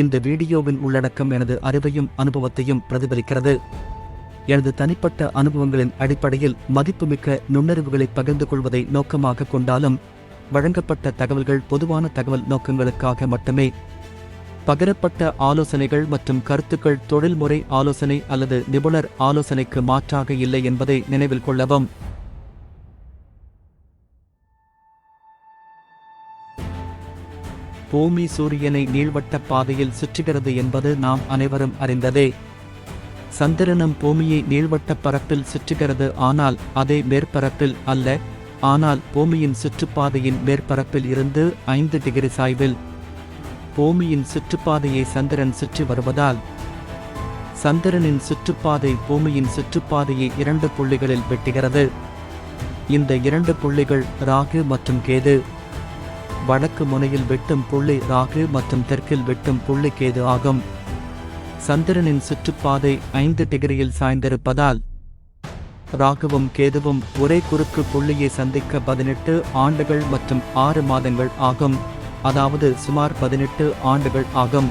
இந்த வீடியோவின் உள்ளடக்கம் எனது அறிவையும் அனுபவத்தையும் பிரதிபலிக்கிறது. எனது தனிப்பட்ட அனுபவங்களின் அடிப்படையில் மதிப்புமிக்க நுண்ணறிவுகளை பகிர்ந்து கொள்வதை நோக்கமாக கொண்டாலும் வழங்கப்பட்ட தகவல்கள் பொதுவான தகவல் நோக்கங்களுக்காக மட்டுமே. பகிரப்பட்ட ஆலோசனைகள் மற்றும் கருத்துக்கள் தொழில்முறை ஆலோசனை அல்லது நிபுணர் ஆலோசனைக்கு மாற்றாக இல்லை என்பதை நினைவில் கொள்ளவும். பூமி சூரியனை நீள்வட்ட பாதையில் சுற்றுகிறது என்பது நாம் அனைவரும் அறிந்ததே. சந்திரனும் பூமியை நீள்வட்ட பரப்பில் சுற்றுகிறது ஆனால் அதே மேற்பரப்பில் அல்ல. ஆனால் பூமியின் சுற்றுப்பாதையின் மேற்பரப்பில் இருந்து ஐந்து டிகிரி சாய்வில் பூமியின் சுற்றுப்பாதையை சந்திரன் சுற்றி வருவதால் சந்திரனின் சுற்றுப்பாதை பூமியின் சுற்றுப்பாதையை இரண்டு புள்ளிகளில் வெட்டுகிறது. இந்த இரண்டு புள்ளிகள் ராகு மற்றும் கேது. வடக்கு முனையில் வெட்டும் புள்ளி ராகு மற்றும் தெற்கில் வெட்டும் புள்ளி கேது ஆகும். சந்திரனின் சுற்றுப்பாதை ஐந்து டிகிரியில் சாய்ந்திருப்பதால் ராகுவும் கேதுவும் ஒரே குறுக்கு புள்ளியை சந்திக்க பதினெட்டு ஆண்டுகள் மற்றும் ஆறு மாதங்கள் ஆகும். அதாவது சுமார் பதினெட்டு ஆண்டுகள் ஆகும்.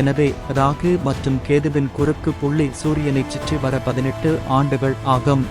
எனவே ராகு மற்றும் கேதுவின் குறுக்கு புள்ளி சூரியனை சுற்றி வர பதினெட்டு ஆண்டுகள் ஆகும்.